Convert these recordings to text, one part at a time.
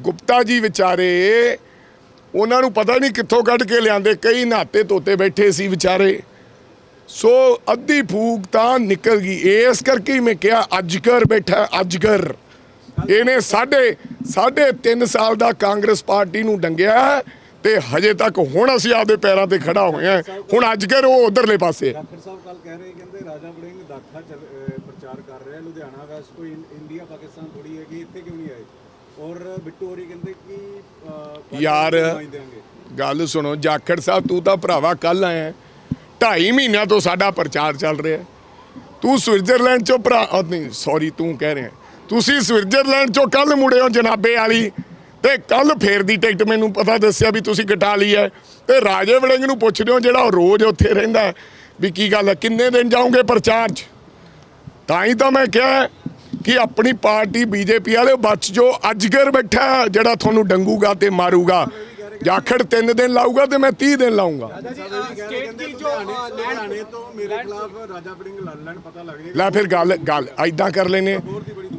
ਗੁਪਤਾ ਜੀ ਵਿਚਾਰੇ, ਉਹਨਾਂ ਨੂੰ ਪਤਾ ਨਹੀਂ ਕਿੱਥੋਂ ਕੱਢ ਕੇ ਲਿਆਂਦੇ, ਕਈ ਨਾਤੇ ਤੋਤੇ ਬੈਠੇ ਸੀ ਵਿਚਾਰੇ। ਸੋ ਅੱਧੀ ਫੂਕ ਤਾਂ ਨਿਕਲ ਗਈ। ਇਸ ਕਰਕੇ ਹੀ ਮੈਂ ਕਿਹਾ, ਅਜਗਰ ਬੈਠਾ, ਅਜਗਰ। ਇਹਨੇ ਸਾਢੇ ਸਾਢੇ 3 ਸਾਲ ਦਾ ਕਾਂਗਰਸ ਪਾਰਟੀ ਨੂੰ ਡੰਗਿਆ ਤੇ ਹਜੇ ਤੱਕ ਹੁਣ ਅਸੀਂ ਆਪਦੇ ਪੈਰਾਂ ਤੇ ਖੜਾ ਹੋਏ ਆ ਹੁਣ ਅਜਗਰ ਉਹ ਉਧਰਲੇ ਪਾਸੇ। ਡਾਕਟਰ ਸਾਹਿਬ ਕੱਲ ਕਹਿ ਰਹੇ ਕਹਿੰਦੇ ਰਾਜਾ ਵੜਿੰਗ ਦਾਖਾ ਪ੍ਰਚਾਰ ਕਰ ਰਿਹਾ। ਲੁਧਿਆਣਾ ਵੈਸਟ ਕੋਈ ਇੰਡੀਆ, ਪਾਕਿਸਤਾਨ ਥੋੜੀ ਹੈਗੀ, ਇੱਥੇ ਕਿਉਂ ਨਹੀਂ ਆਏ? ਔਰ ਬਿੱਟੂ ਹੋਰੀ ਕਹਿੰਦੇ ਕਿ ਯਾਰ ਗੱਲ ਸੁਣੋ ਜਾਖੜ ਸਾਹਿਬ ਤੂੰ ਤਾਂ ਭਰਾਵਾ ਕੱਲ ਆਇਆ ਢਾਈ ਮਹੀਨਿਆਂ ਤੋਂ ਸਾਡਾ ਪ੍ਰਚਾਰ ਚੱਲ ਰਿਹਾ ਤੂੰ ਸਵਿਟਜ਼ਰਲੈਂਡ ਚੋਂ ਭਰਾ ਨਹੀਂ ਸੌਰੀ ਤੂੰ ਕਹਿ ਰਿਹਾ ਤੁਸੀਂ ਸਵਿਟਜ਼ਰਲੈਂਡ ਚੋਂ ਕੱਲ ਮੁੜੇ ਹੋ ਜਨਾਬੇ ਵਾਲੀ। ਤੇ ਕੱਲ ਫੇਰ ਦੀ ਟਿਕਟ ਮੈਨੂੰ ਪਤਾ ਦੱਸਿਆ ਵੀ ਤੁਸੀਂ ਕਟਾ ਲਈ ਹੈ। ਤੇ ਰਾਜੇ ਵੜਿੰਗ ਨੂੰ ਪੁੱਛਦੇ ਹੋ ਜਿਹੜਾ ਉਹ ਰੋਜ਼ ਉੱਥੇ ਰਹਿੰਦਾ ਵੀ ਕੀ ਗੱਲ ਹੈ ਕਿੰਨੇ ਦਿਨ ਜਾਓਗੇ ਪ੍ਰਚਾਰ 'ਚ? ਤਾਂ ਹੀ ਤਾਂ ਮੈਂ ਕਿਹਾ ਕਿ ਆਪਣੀ ਪਾਰਟੀ ਬੀਜੇਪੀ ਵਾਲੇ ਬਚ ਜੋ ਅਜਗਰ ਬੈਠਾ ਜਿਹੜਾ ਤੁਹਾਨੂੰ ਡੰਗੂਗਾ ਤੇ ਮਾਰੂਗਾ। ਜਾਖੜ 3 ਦਿਨ ਲਾਊਗਾ ਤੇ ਮੈਂ 30 ਦਿਨ ਜਾਏਗਾ ਲੈ ਫਿਰ ਗੱਲ ਗੱਲ ਐਦਾਂ ਕਰ ਲੈਨੇ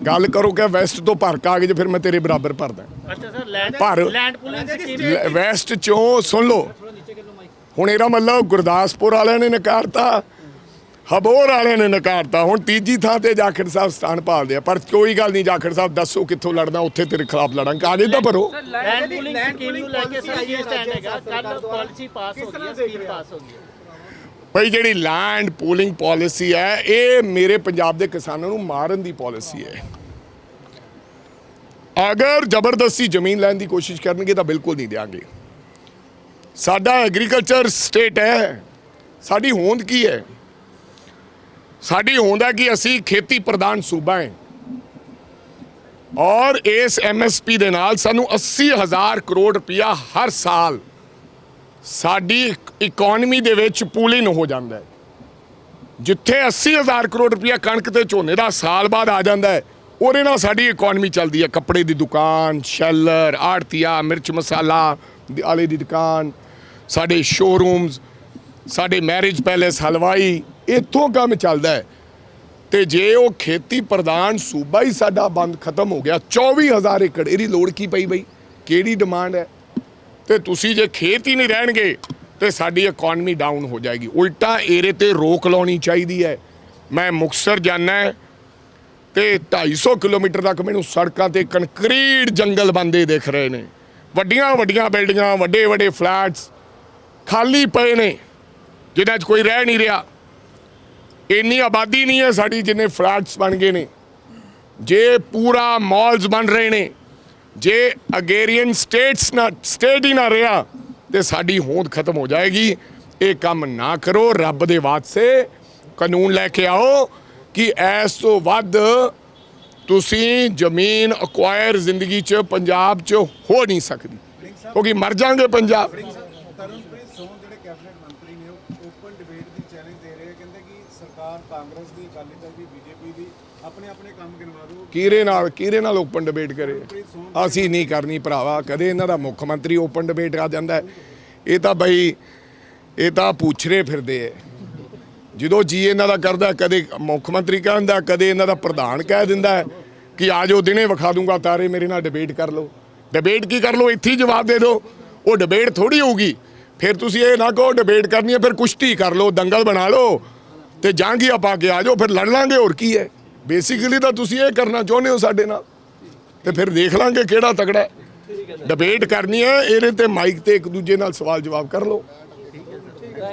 ਗੱਲ ਕਰੋ ਕਿ ਵੈਸਟ ਤੋਂ ਭਰ ਕਾਗਜ਼ ਫਿਰ ਮੈਂ ਤੇਰੇ ਬਰਾਬਰ ਭਰਦਾ। ਅੱਛਾ ਸਰ ਲੈਂਡ ਪਰ- ਲੈਂਡ ਪੁਲਿੰਗ ਸਕੀਮ ਵੈਸਟ ਚੋਂ ਸੁਣ ਲਓ। ਹੁਣ ਇਹਦਾ ਮਤਲਬ ਗੁਰਦਾਸਪੁਰ ਵਾਲਿਆਂ ਨੇ ਨਕਾਰਤਾ। ਹਬੋਰ ਵਾਲਿਆਂ ਨੇ ਨਕਾਰਤਾ। ਹੁਣ ਤੀਜੀ ਥਾਂ ਤੇ ਜਾਖੜ ਸਾਹਿਬ ਸਥਾਨ ਭਾਲਦੇ ਆ। ਪਰ ਕੋਈ ਗੱਲ ਨਹੀਂ ਜਾਖੜ ਸਾਹਿਬ ਦੱਸੋ ਕਿੱਥੋਂ ਲੜਨਾ ਉੱਥੇ ਤੇਰੇ ਖਿਲਾਫ ਲੜਾਂਗੇ। ਕਾਗਜ਼ ਤਾਂ ਭਰੋ। ਲੈਂਡ ਪੁਲਿੰਗ ਸਕੀਮ ਨੂੰ ਲੈ ਕੇ ਸਰ ਇਹ ਸਟੈਂਡ ਹੈਗਾ। ਕੱਲ ਪਾਲਿਸੀ ਪਾਸ ਹੋ ਗਈ ਹੈ ਸਕੀਮ ਪਾਸ ਹੋ ਗਈ ਹੈ। ਭਈ ਜਿਹੜੀ ਲੈਂਡ ਪੂਲਿੰਗ ਪਾਲਿਸੀ ਹੈ ਇਹ ਮੇਰੇ ਪੰਜਾਬ ਦੇ ਕਿਸਾਨਾਂ ਨੂੰ ਮਾਰਨ ਦੀ ਪਾਲਿਸੀ ਹੈ। ਅਗਰ ਜ਼ਬਰਦਸਤੀ ਜ਼ਮੀਨ ਲੈਣ ਦੀ ਕੋਸ਼ਿਸ਼ ਕਰਨਗੇ ਤਾਂ ਬਿਲਕੁਲ ਨਹੀਂ ਦੇਾਂਗੇ ਸਾਡਾ ਐਗਰੀਕਲਚਰ ਸਟੇਟ ਹੈ। ਸਾਡੀ ਹੋਂਦ ਕੀ ਹੈ? ਸਾਡੀ ਹੋਂਦ ਹੈ ਕਿ ਅਸੀਂ ਖੇਤੀ ਪ੍ਰਧਾਨ ਸੂਬਾ ਹੈ। ਔਰ ਇਸ ਐਮਐਸਪੀ ਦੇ ਨਾਲ ਸਾਨੂੰ 80000 ਕਰੋੜ ਰੁਪਇਆ ਹਰ ਸਾਲ ਸਾਡੀ ਇਕਨੋਮੀ ਦੇ ਵਿੱਚ ਪੂਲਿੰਗ ਹੋ ਜਾਂਦਾ ਹੈ। ਜਿੱਥੇ 80000 ਕਰੋੜ ਰੁਪਇਆ ਕਣਕ ਤੇ ਝੋਨੇ ਦਾ ਸਾਲ ਬਾਅਦ ਆ ਜਾਂਦਾ ਹੈ, ਉਹਦੇ ਨਾਲ ਸਾਡੀ ਇਕਨੋਮੀ ਚੱਲਦੀ ਹੈ। ਕੱਪੜੇ ਦੀ ਦੁਕਾਨ, ਸ਼ੈਲਰ, ਆੜਤੀਆ, ਮਿਰਚ ਮਸਾਲਾ ਆਲੇ ਦੀ ਦੁਕਾਨ, ਸਾਡੇ ਸ਼ੋਰੂਮਸ ਸਾਡੇ ਮੈਰਿਜ ਪੈਲੇਸ ਹਲਵਾਈ ਇੱਥੋਂ ਕੰਮ ਚੱਲਦਾ ਹੈ। ਤੇ ਜੇ ਉਹ ਖੇਤੀ ਪ੍ਰਧਾਨ ਸੂਬਾ ਹੀ ਸਾਡਾ ਬੰਦ ਖਤਮ ਹੋ ਗਿਆ 24000 ਏਕੜ, ਇਹਦੀ ਲੋੜ ਕੀ ਪਈ ਬਈ? ਕਿਹੜੀ ਡਿਮਾਂਡ ਹੈ? ਤੇ ਤੁਸੀਂ ਜੇ ਖੇਤ ਹੀ ਨਹੀਂ ਰਹਿਣਗੇ, ਤੇ ਸਾਡੀ ਇਕਨੋਮੀ ਡਾਊਨ ਹੋ ਜਾਏਗੀ। ਉਲਟਾ ਏਰੇ ਤੇ ਰੋਕ ਲਾਉਣੀ ਚਾਹੀਦੀ ਹੈ। ਮੈਂ ਮੁਕਸਰ ਜਾਣਾ ਹੈ, ਤੇ 250 ਕਿਲੋਮੀਟਰ ਤੱਕ ਮੈਨੂੰ ਸੜਕਾਂ ਤੇ ਕੰਕਰੀਟ ਜੰਗਲ ਬੰਦੇ ਦਿਖ ਰਹੇ ਨੇ। ਵੱਡੀਆਂ ਵੱਡੀਆਂ ਬਿਲਡਿੰਗਾਂ ਵੱਡੇ ਵੱਡੇ ਫਲੈਟਸ ਖਾਲੀ ਪਏ ਨੇ ਜਿਨ੍ਹਾਂ 'ਚ ਕੋਈ ਰਹਿ ਨਹੀਂ ਰਿਹਾ। ਇੰਨੀ ਆਬਾਦੀ ਨਹੀਂ ਹੈ ਸਾਡੀ ਜਿੰਨੇ ਫਲੈਟਸ ਬਣ ਗਏ ਨੇ। ਜੇ ਪੂਰਾ ਮਾਲਸ ਬਣ ਰਹੇ ਨੇ, ਜੇ ਅਗੇਰੀਅਨ ਸਟੇਟਸ ਨਾ ਸਟੇਟ ਹੀ ਨਾ ਰਿਹਾ, ਤੇ ਸਾਡੀ ਹੋਂਦ ਖਤਮ ਹੋ ਜਾਏਗੀ। ਇਹ ਕੰਮ ਨਾ ਕਰੋ, ਰੱਬ ਦੇ ਵਾਸਤੇ ਕਾਨੂੰਨ ਲੈ ਕੇ ਆਓ ਕਿ ਐਸ ਤੋਂ ਵੱਧ ਤੁਸੀਂ ਜ਼ਮੀਨ ਅਕਵਾਇਰ ਜ਼ਿੰਦਗੀ 'ਚ, ਪੰਜਾਬ 'ਚ ਹੋ ਨਹੀਂ ਸਕਦੀ। ਕਿਉਂਕਿ ਮਰ ਜਾਾਂਗੇ ਪੰਜਾਬ। ਕੈਬਨਿਟ ਮੰਤਰੀ ਨੇ ਓਪਨ ਡਿਬੇਟ ਦੀ ਚੈਲੰਜ ਦੇ ਰਹੇ ਕਹਿੰਦੇ ਕਿ ਸਰਕਾਰ ਕਾਂਗਰਸ ਦੀ ਅਕਾਲੀ ਦਲ ਦੀ ਬੀਜੇਪੀ ਦੀ ਆਪਣੇ ਆਪਣੇ ਕੰਮ ਗਿਣਵਾ ਦਿਓ। ਕਿਹਦੇ ਨਾਲ ਕਿਹਦੇ ਨਾਲ ਓਪਨ ਡਿਬੇਟ ਕਰੇ। ਅਸੀਂ ਨਹੀਂ ਕਰਨੀ ਭਰਾਵਾ ਕਦੇ ਇਹਨਾਂ ਦਾ ਮੁੱਖ ਮੰਤਰੀ ਓਪਨ ਡਿਬੇਟ ਆ ਜਾਂਦਾ। ਇਹ ਤਾਂ ਬਈ ਇਹ ਤਾਂ ਪੁੱਛਰੇ ਫਿਰਦੇ ਐ। ਜਦੋਂ ਜੀ ਇਹਨਾਂ ਦਾ ਕਰਦਾ ਕਦੇ ਮੁੱਖ ਮੰਤਰੀ ਕਹਿੰਦਾ ਕਦੇ ਇਹਨਾਂ ਦਾ ਪ੍ਰਧਾਨ ਕਹਿ ਦਿੰਦਾ ਕਿ ਆ ਜਾਓ ਦਿਨੇ ਵਿਖਾ ਦੂੰਗਾ ਤਾਰੇ ਮੇਰੇ ਨਾਲ ਡਿਬੇਟ ਕਰ ਲਓ। ਡਿਬੇਟ ਕੀ ਕਰ ਲਓ? ਇੱਥੇ ਜਵਾਬ ਦੇ ਦਿਓ। ਉਹ ਡਿਬੇਟ ਥੋੜੀ ਹੋਊਗੀ। ਫਿਰ ਤੁਸੀਂ ਇਹ ਨਾ ਕਹੋ ਡਿਬੇਟ ਕਰਨੀ ਹੈ ਫਿਰ ਕੁਸ਼ਤੀ ਕਰ ਲਓ ਦੰਗਲ ਬਣਾ ਲਓ ਤੇ ਜਾਂਗੀਆਂ ਪਾ ਕੇ ਆ ਜਾਓ ਫਿਰ ਲੜ ਲਾਂਗੇ ਹੋਰ ਕੀ ਹੈ? ਬੇਸਿਕਲੀ ਤਾਂ ਤੁਸੀਂ ਇਹ ਕਰਨਾ ਚਾਹੁੰਦੇ ਹੋ ਸਾਡੇ ਨਾਲ ਤੇ ਫਿਰ ਦੇਖ ਲਾਂਗੇ ਕਿਹੜਾ ਤਗੜਾ ਡਿਬੇਟ ਕਰਨੀ ਹੈ ਇਹਦੇ ਤੇ ਮਾਈਕ ਤੇ ਇੱਕ ਦੂਜੇ ਨਾਲ ਸਵਾਲ ਜਵਾਬ ਕਰ ਲਓ।